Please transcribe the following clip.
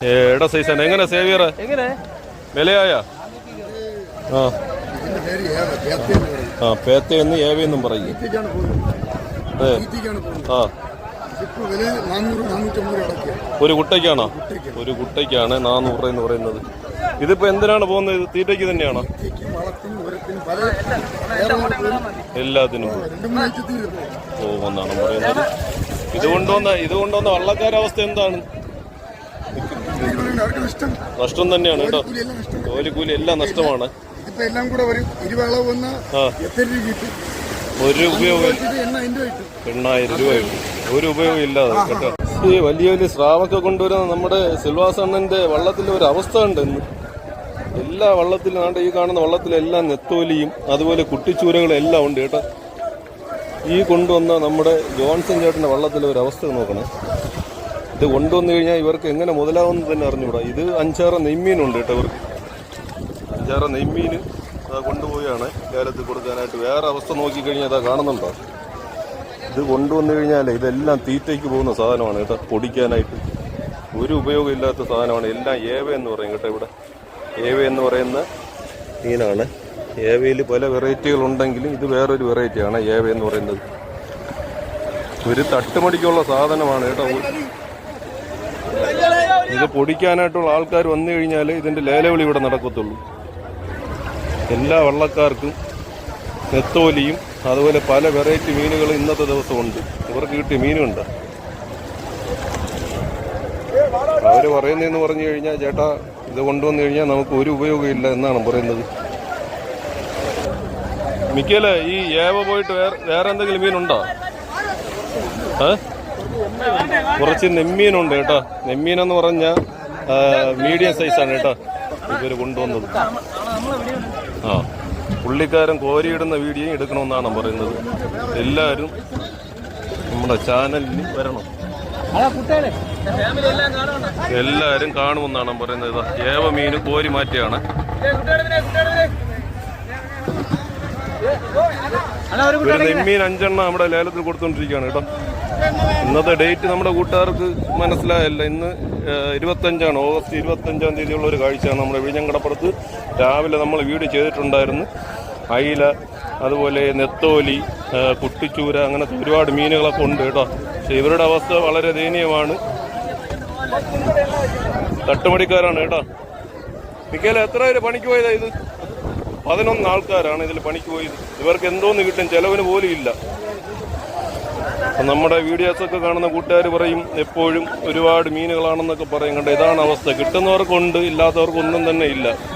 എടാ സൈസൻ എങ്ങനെ സേവിയർ എങ്ങനെ? വിലയായ ആ. പേത്ത എന്ന് ഏവ എന്നും പറയും. ആ. ഒരു കുട്ടയ്ക്കാണോ? ഒരു കുട്ടയ്ക്കാണ് നാനൂറ് എന്ന് പറയുന്നത്. ഇതിപ്പോ എന്തിനാണ് പോകുന്നത്? ഇത് തീറ്റയ്ക്ക് തന്നെയാണോ? എല്ലാത്തിനും. പോകുന്നതാണ് പറയുന്നത്. ഇത് കൊണ്ടുവന്ന ഇത് കൊണ്ടുവന്ന വള്ളക്കാരവസ്ഥ എന്താണ്? നഷ്ടം തന്നെയാണ് കേട്ടോ. ജോലിക്കൂലി എല്ലാം നഷ്ടമാണ്. എല്ലാം കൂടെ ഒരു ഇരുവളവ് വന്ന എത്ര രൂപ കിട്ടും? ഒരു ഉപയോഗം എണ്ണായിരം രൂപ ഒരു ഉപയോഗം ഇല്ലാതെ കേട്ടോ. ഈ വലിയ വലിയ സ്രാവൊക്കെ കൊണ്ടുവരുന്ന നമ്മുടെ സിൽവാസണ്ണന്റെ വള്ളത്തിൽ ഒരു അവസ്ഥ ഉണ്ട് ഇന്ന്. എല്ലാ വള്ളത്തിലും ആണ്ട് ഈ കാണുന്ന വള്ളത്തിലെല്ലാം നെത്തോലിയും അതുപോലെ കുട്ടിച്ചൂരകളും എല്ലാം ഉണ്ട് കേട്ടോ. ഈ കൊണ്ടുവന്ന നമ്മുടെ ജോൺസൺ ചേട്ടന്റെ വള്ളത്തിലെ ഒരു അവസ്ഥ നോക്കണേ. ഇത് കൊണ്ടുവന്നു കഴിഞ്ഞാൽ ഇവർക്ക് എങ്ങനെ മുതലാവുമെന്ന് തന്നെ അറിഞ്ഞുകൂടാ. ഇത് അഞ്ചാറ് നെയ്മീനുണ്ട് കേട്ടോ ഇവർക്ക്. അഞ്ചാറ് നെയ്മീൻ അതാ കൊണ്ടുപോയാണ് ലേലത്തിൽ കൊടുക്കാനായിട്ട് വേറെ അവസ്ഥ നോക്കിക്കഴിഞ്ഞാൽ അതാ കാണുന്നുണ്ടോ? ഇത് കൊണ്ടുവന്നു കഴിഞ്ഞാൽ ഇതെല്ലാം തീറ്റയ്ക്ക് പോകുന്ന സാധനമാണ് കേട്ടോ പൊടിക്കാനായിട്ട്. ഒരു ഉപയോഗമില്ലാത്ത സാധനമാണ്. എല്ലാം ഏവ എന്ന് പറയും കേട്ടോ ഇവിടെ. ഏവ എന്ന് പറയുന്ന മീനാണ്. ഏവയിൽ പല വെറൈറ്റികൾ ഉണ്ടെങ്കിലും ഇത് വേറൊരു വെറൈറ്റിയാണ് ഏവ എന്ന് പറയുന്നത്. ഒരു തട്ടുമടിക്കുള്ള സാധനമാണ് കേട്ടോ. ഇത് പൊടിക്കാനായിട്ടുള്ള ആൾക്കാർ വന്നു കഴിഞ്ഞാൽ ഇതിന്റെ ലേലവിളി ഇവിടെ നടക്കത്തുള്ളൂ. എല്ലാ വള്ളക്കാർക്കും നെത്തോലിയും അതുപോലെ പല വെറൈറ്റി മീനുകൾ ഇന്നത്തെ ദിവസമുണ്ട്. ഇവർക്ക് കിട്ടിയ മീനുണ്ട്? അവർ പറയുന്നതെന്ന് പറഞ്ഞു കഴിഞ്ഞാൽ ചേട്ടാ ഇത് കൊണ്ടുവന്നു കഴിഞ്ഞാൽ നമുക്ക് ഒരു ഉപയോഗമില്ല എന്നാണ് പറയുന്നത്. മിക്കല്ലേ ഈ ഏവ പോയിട്ട് വേറെ വേറെ എന്തെങ്കിലും മീനുണ്ടോ? ഏ? കുറച്ച് നെമ്മീനുണ്ട് കേട്ടോ. നെമ്മീൻ എന്ന് പറഞ്ഞാൽ മീഡിയം സൈസാണ് കേട്ടോ. ഇവർ കൊണ്ടുവന്നത്. ആ. പുള്ളിക്കാരൻ കോരിയിടുന്ന വീഡിയോ എടുക്കണമെന്നാണ് പറയുന്നത്. എല്ലാവരും നമ്മുടെ ചാനലിൽ വരണം. എല്ലാവരും കാണുമെന്നാണ് പറയുന്നത്. ഏവ മീന് കോരി മാറ്റിയാണ്. ഒരു നെമ്മീൻ അഞ്ചെണ്ണം നമ്മുടെ ലേലത്തിൽ കൊടുത്തോണ്ടിരിക്കുകയാണ് കേട്ടോ. ഇന്നത്തെ ഡേറ്റ് നമ്മുടെ കൂട്ടുകാർക്ക് മനസ്സിലായല്ല. ഇന്ന് ഇരുപത്തഞ്ചാണ്. ഓഗസ്റ്റ് ഇരുപത്തഞ്ചാം തീയതിയുള്ള ഒരു കാഴ്ചയാണ് നമ്മുടെ വിഴിഞ്ഞങ്കടപ്പുറത്ത്. രാവിലെ നമ്മൾ വീട് ചെയ്തിട്ടുണ്ടായിരുന്നു. അയില അതുപോലെ നെത്തോലി കുട്ടിച്ചൂര അങ്ങനത്തെ ഒരുപാട് മീനുകളൊക്കെ ഉണ്ട് കേട്ടോ. പക്ഷെ ഇവരുടെ അവസ്ഥ വളരെ ദയനീയമാണ്. തട്ടുമടിക്കാരാണ് കേട്ടോ. മിക്കല എത്ര പേര് പണിക്ക് പോയതാ ഇത്? പതിനൊന്ന് ആൾക്കാരാണ് ഇതിൽ പണിക്ക് പോയത്. ഇവർക്ക് എന്തോന്ന് കിട്ടും? ചെലവിന് പോലും ഇല്ല. നമ്മുടെ വീഡിയോസൊക്കെ കാണുന്ന കൂട്ടുകാർ പറയും എപ്പോഴും ഒരുപാട് മീനുകളാണെന്നൊക്കെ പറയും. കണ്ട ഇതാണ് അവസ്ഥ. കിട്ടുന്നവർക്കുണ്ട് ഇല്ലാത്തവർക്കൊന്നും തന്നെ ഇല്ല.